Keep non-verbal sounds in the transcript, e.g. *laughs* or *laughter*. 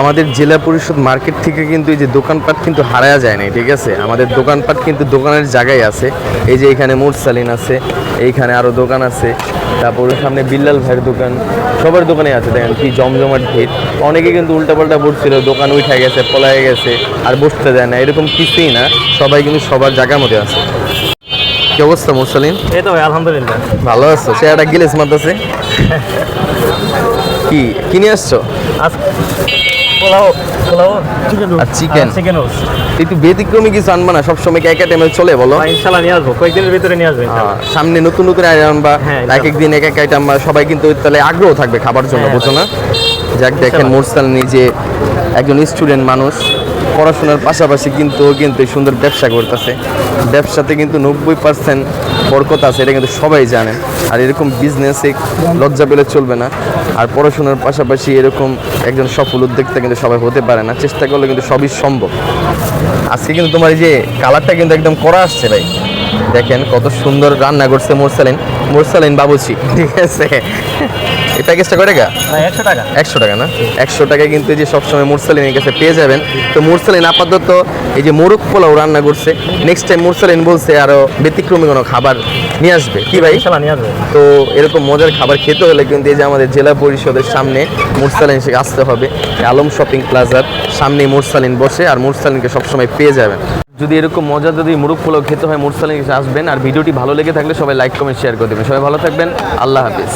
আমাদের জেলা পরিষদ মার্কেট থেকে কিন্তু এই যে দোকানপাট কিন্তু হারায়া যায় না ঠিক আছে? আমাদের দোকানপাট কিন্তু দোকানের জায়গায় আছে। এই যে এখানে মুরসালিন আছে এইখানে আরও দোকান আছে। তারপরে সামনে বিল্লাল ভাইয়ের দোকান সবার দোকানে আছে। দেখেন কি জমজমাট ভিড়। অনেকে কিন্তু উল্টাপাল্টা বসছিল দোকান উঠে গেছে পলায় গেছে আর বসতে দেয় না। এরকম কিছুই না সবাই কিন্তু সবার জায়গার মধ্যে আছে। কি অবস্থা মুরসালিন এই তো ভাই আলহামদুলিল্লাহ। ভালো আছো? সে একটা গিলেস মারতেছে। *laughs* কি? কিনে আসছো? আজ পোলাও পোলাও চিকেন চিকেন একটু ব্যতিক্রমী কিছু আনবা না? সবসময় কি আইটেমে চলে বলো। নিয়ে আসব। কয়েকদিনের ভিতরে নিয়ে আসব সামনে নতুন নতুন আইটেম বা হ্যাঁ, এক এক দিন এক এক আইটেম বা সবাই কিন্তু তাহলে আগ্রহ থাকবে খাবার জন্য বুঝো বুঝছ না? যাক দেখেন মোরসাল নিজে একজন স্টুডেন্ট মানুষ। পড়াশোনার পাশাপাশি কিন্তু কিন্তু সুন্দর ব্যবসা করতেছে। ব্যবসাতে কিন্তু নব্বই পার্সেন্ট বরকত আছে, এটা কিন্তু সবাই জানেন আর এরকম বিজনেসে লজ্জা পেলে চলবে না। আর পড়াশোনার পাশাপাশি এরকম একজন সফল উদ্যোক্তা কিন্তু সবাই হতে পারে না। চেষ্টা করলে কিন্তু সবই সম্ভব। আজকে কিন্তু তোমার এই যে কালারটা কিন্তু একদম করা আসছে ভাই। দেখেন কত সুন্দর রান্না করছে মোরসালিন মোরসালিন বাবুচি, ঠিক আছে? এই প্যাকেজটা করে গা একশো টাকা। একশো টাকা না? একশো টাকায় কিন্তু এই যে সবসময় মুরসালিনের কাছে পেয়ে যাবেন। তো মুরসালিন আপাতত এই যে মোরগ পোলাও রান্না করছে নেক্সট টাইম মুরসালিন বলছে আরও ব্যতিক্রমী কোনো খাবার নিয়ে আসবে। কি ভাই? নিয়ে আসব। তো এরকম মজার খাবার খেতে হলে কিন্তু এই যে আমাদের জেলা পরিষদের সামনে মুরসালিন সে আসতে হবে। আলম শপিং প্লাজার সামনে মুরসালিন বসে আর মুরসালিনকে সবসময় পেয়ে যাবেন। যদি এরকম মজা যদি মুরগ পোলাও খেতে হয় মুরসালিন এসে আসবেন আর ভিডিওটি ভালো লেগে থাকলে সবাই লাইক কমেন্ট শেয়ার করে দেবেন। সবাই ভালো থাকবেন। আল্লাহ হাফিজ।